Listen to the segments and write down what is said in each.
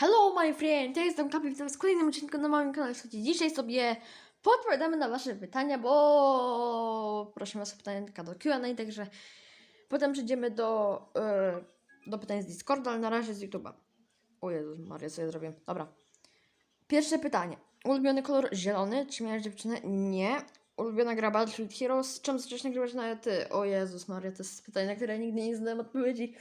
Hello my friend, ja jestem Kapi, witam w kolejnym odcinku na moim kanale. Słuchajcie, dzisiaj sobie podpowiadamy na wasze pytania, bo prosimy was o pytania do Q&A, także potem przejdziemy do, e, do pytań z Discorda, ale na razie z YouTube'a. O Jezus Maria, co ja zrobię? Dobra. Pierwsze pytanie. Ulubiony kolor zielony? Czy miałeś dziewczynę? Nie. Ulubiona gra Battlefield Heroes? Czemu zacząłeś nagrywać na ty? O Jezus Maria, to jest pytanie, na które nigdy nie znałem odpowiedzi.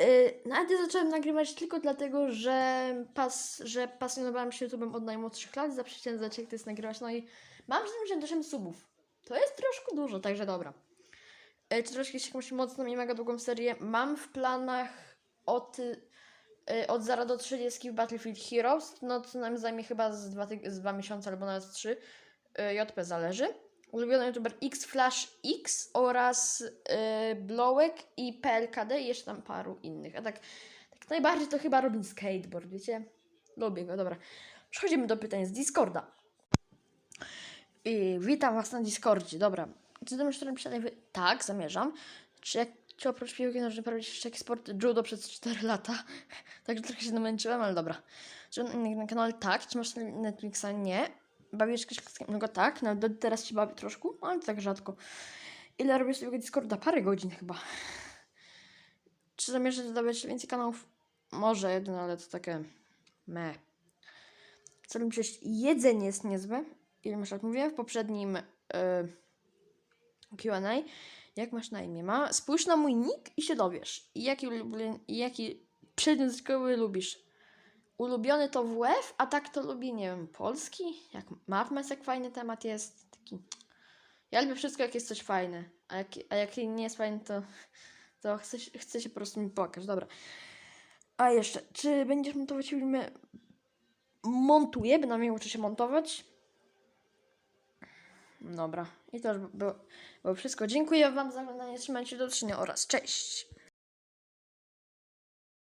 Yy, Nawet ja zacząłem nagrywać tylko dlatego, że, pas, że pasjonowałam się YouTube'em od najmłodszych lat, zawsze chciałem zobaczyć jak to jest nagrywać, no i mam 78 subów. To jest troszkę dużo, także dobra. Yy, Czy troszkę jakąś mocną i mega długą serię? Mam w planach od, yy, od 0 do 30 w Battlefield Heroes, no co nam zajmie chyba z 2, z dwa miesiące albo nawet 3. Yy, JP zależy. Ulubiony youtuber Xflash X oraz yy, Blowek i PLKD i jeszcze tam paru innych. A tak, tak najbardziej to chyba Robin Skateboard, wiecie? Lubię go, dobra. Przechodzimy do pytań z Discorda. I witam Was na Discordzie, dobra. Czy myślisz, że wy... Tak, zamierzam. Czy czy oprócz piłki nożnej prowadzisz jeszcze jakiś sport judo przez 4 lata? Także trochę się namęczyłem, ale dobra. Czy na, na kanale tak? Czy masz Netflixa? Nie. Bawisz no tak, nawet teraz się bawię troszkę, ale tak rzadko. Ile robisz sobie Discorda? Parę godzin chyba. Czy zamierzasz dodawać więcej kanałów? Może jeden, ale to takie me. Lubisz jeść? Jedzenie jest niezłe. Ile masz lat? Mówiłem w poprzednim yy, Q&A. Jak masz na imię? Ma? Spójrz na mój nick i się dowiesz. Jaki, i jaki przedmiot szkoły lubisz? Ulubiony to WF, a tak to lubię, nie wiem, polski. Jak Mapmas, jak fajny temat jest. Taki. Ja lubię wszystko, jak jest coś fajne. A jak, a jak nie jest fajne, to, to chcę, chcę się po prostu mi pokaż. Dobra. A jeszcze, czy będziesz montować filmy? Montuję, bynajmniej uczę się montować. Dobra. I to już było, było wszystko. Dziękuję Wam za oglądanie. Trzymajcie się do zobaczenia oraz cześć.